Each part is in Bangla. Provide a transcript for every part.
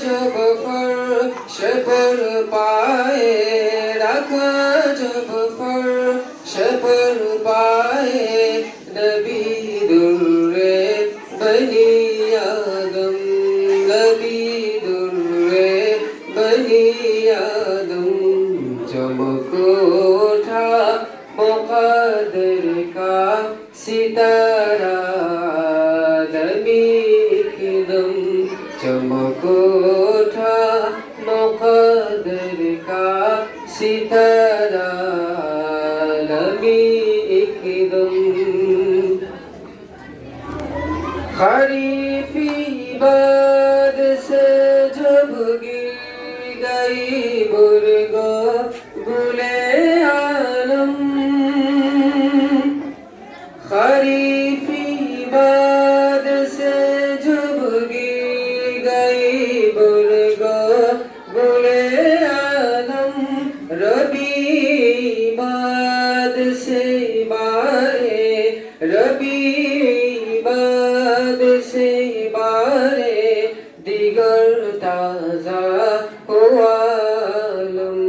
जब फर्श पर पाए रखा जब फर्श पर पाए नबी दुर्रे बनी आदम नबी दुर्रे बनी आदम चमक उठा मुकदर का सितारा सितारा नबी एकदम खरीफी बाद से जब गिर गई मुर्गा गुले आलम खरीफी बाद ताजा हुआ आलम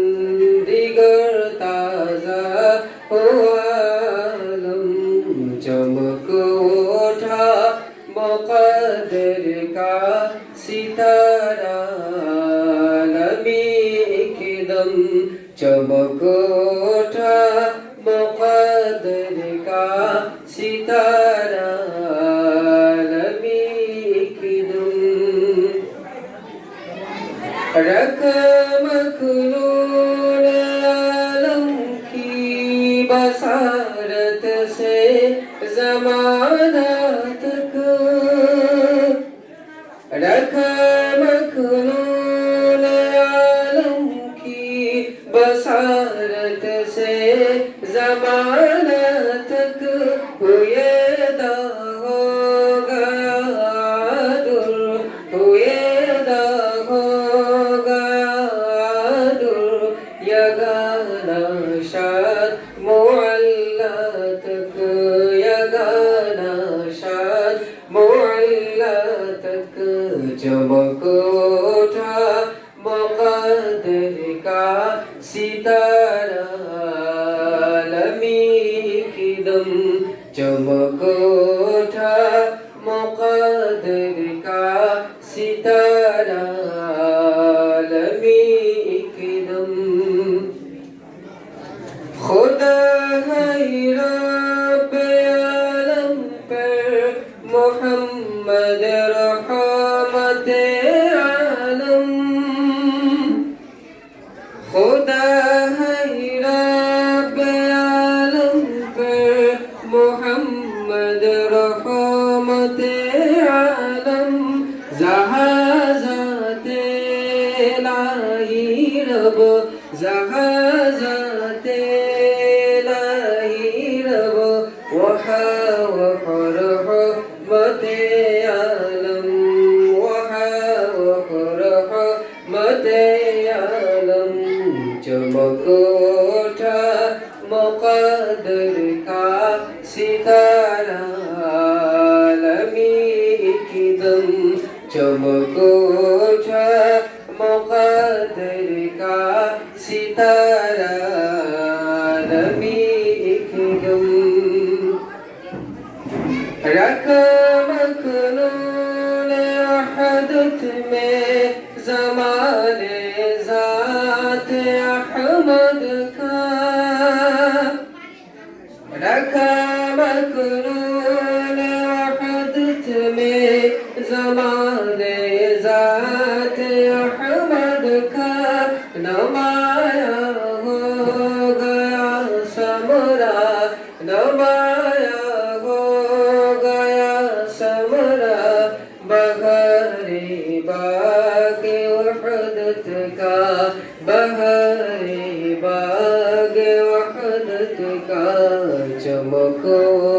दिगर ताजा हुआ आलम चमक उठा मुकदर का सितारा बसारत से जमाना معلاتك يا غانا شاد معلاتك چمک اٹھا مقدر کا ستارہ عالمی کی دم چمک اٹھا مقدر کا ستارہ عالمی کی دم خدا মোহাম্মদ রহমতে আলম খোদা আলম মোহাম্মদ রহমতে আলম জাহাজাতে লাই রব জাহাজাতে सितारा लमी किदम चमक उठा मुकद्दर का सितारा लमी किदम रकम खुलून अहदत में जमाने زمانے ذات احمد کا نمایا ہو گیا سمرا، نمایا ہو گیا سمرا۔ بغری باغ وحدت کا بغری باغ وحدت کا۔ چمکو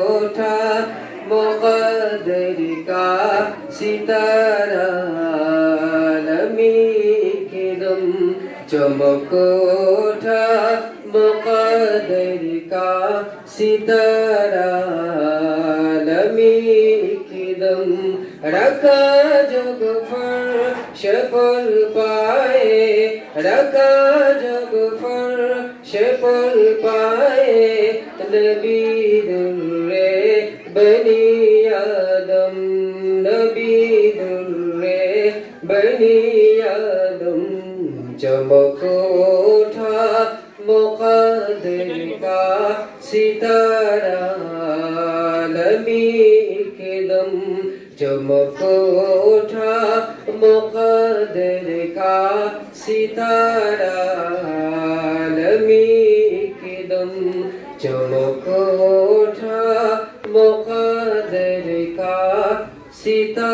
সিতারালমিকিদম চমকোঠা মুকদর কা সিতারালমিকিদম রাখা যোগ সফল পায়ে রাখা যোগ সফল পায়ে নবী चमक उठा मुकदर का सितारा नबी एकदम चमक उठा मुकदर का सितारा नबी एकदम चमक उठा मुकदर का सितारा